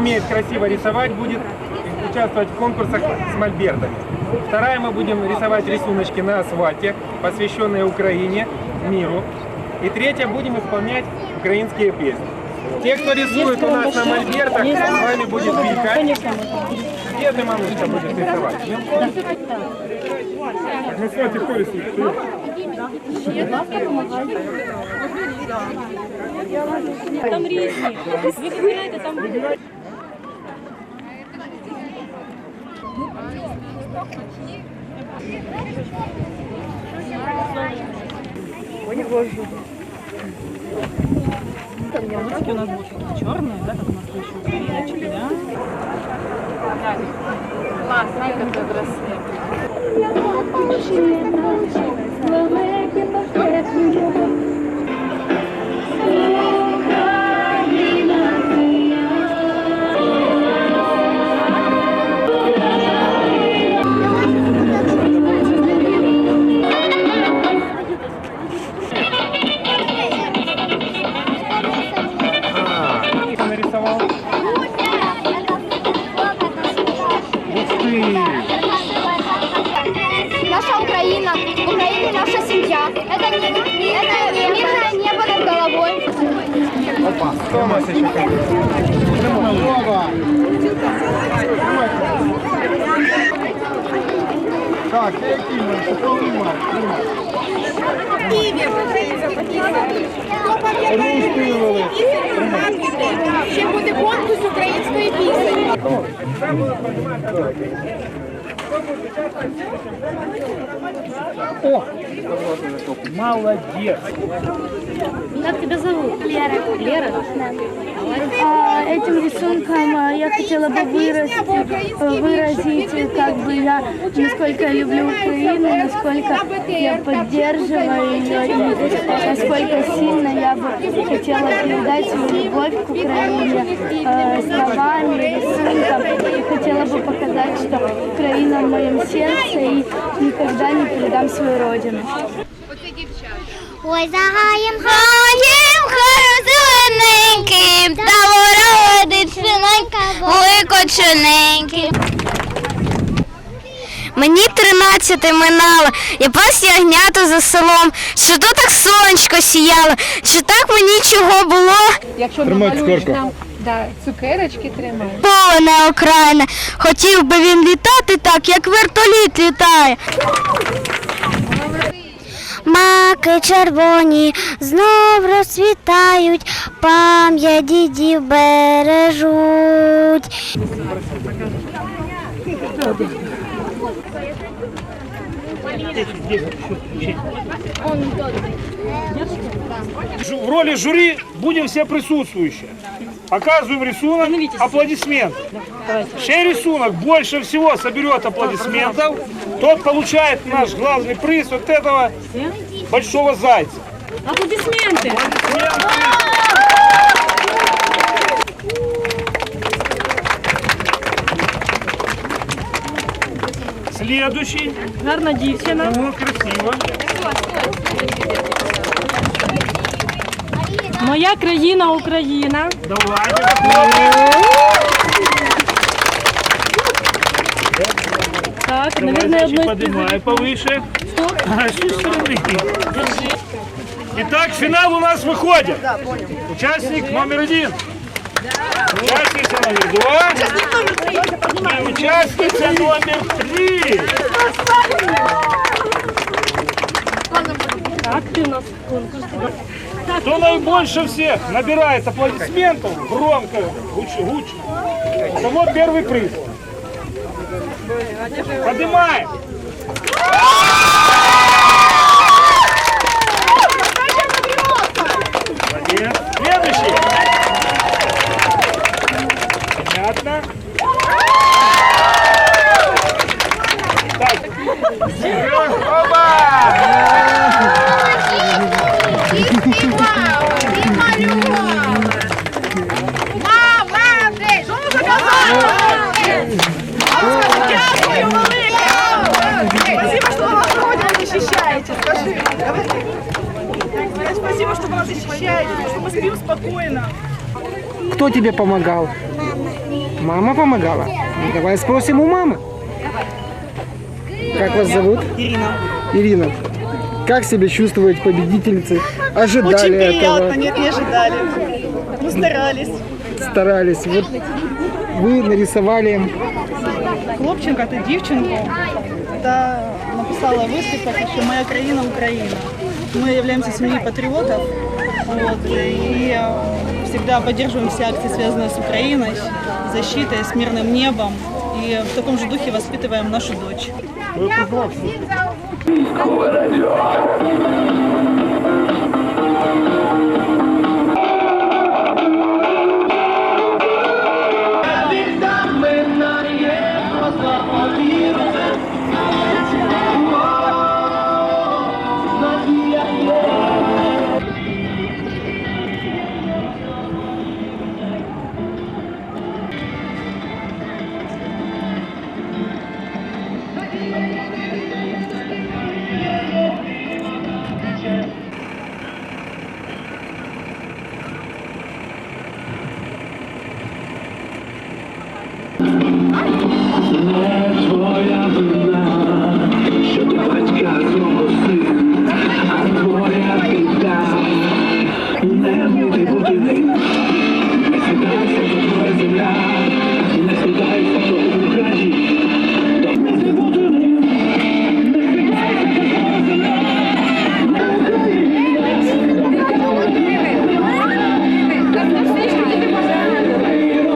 красиво рисовать будет, участвовать в конкурсах с мольбертами. Вторая мы будем рисовать рисуночки на асфальте, посвященные Украине, миру. И третья будем исполнять украинские песни. Те, кто рисует у нас на мольбертах, с вами будет Вика. Где ты, малышка, будешь рисовать? На асфальте кто рисует? Ты? Там різні. Ви вибираєте там. Мультики у нас будут черные, да, как у нас еще украиночки, да? Кто Украина наша семья. Это, не, это мирное небо над головой. Опа, Томас еще как Так, креативно, что понимать. Ще буде конкурс української пісні. Молодец! Как тебя зовут? Лера. Лера? А, Этим рисунком а, я хотела бы выразить, выразить, как бы я, насколько я люблю Украину, насколько я поддерживаю ее, насколько сильно я бы хотела передать свою любовь к Украине э, словами, рисунком. И хотела бы показать, что Украина в моем сердце и никогда не предам свою родину. Ой, за гаєм, хаю зелененьким, та вородить шиненька, ой, кочененький. Мені тринадцяти минало, я пас ягнята за селом, що то так сонечко сіяло, що так мені чого було. Якщо Тримай намалюєш цукерку. нам да, цукерочки тримай. Повне окраїна, хотів би він літати так, як вертоліт літає. Маки червоні знов розцвітають, пам'ять дідів бережуть. В роли жюри будем все присутствующие. Показываем рисунок, аплодисменты. Чей рисунок больше всего соберет аплодисментов, тот получает наш главный приз вот этого большого зайца. Аплодисменти. Следующий. Гарна дівчина. Ну, красиво. Моя країна Україна. Давайте попробуем. Так, Давай, наверное, значит, одной из поднимай повыше. А, с той стороны. Итак, финал у нас выходит. Участник номер один. Участница номер два. И участница номер три. У. Кто наибольше всех набирает аплодисментов громко, гуч- гучно, того первый приз. Поднимаем. Спасибо, что вы нас защищаете, что мы спим спокойно. Кто тебе помогал? Мама помогала? Ну, Давай спросим у мамы. Как вас зовут? Ирина. Ирина. Как себя чувствуете победительницы? Ожидали Очень этого? приятно, нет, не ожидали. Мы старались. Старались. Вот вы нарисовали Хлопченка та дівчинку та написала в виступах, що моя країна Україна. Мы являемся семьей патриотов вот, и э, всегда поддерживаем все акции, связанные с Украиной, защитой, с мирным небом. И в таком же духе воспитываем нашу дочь.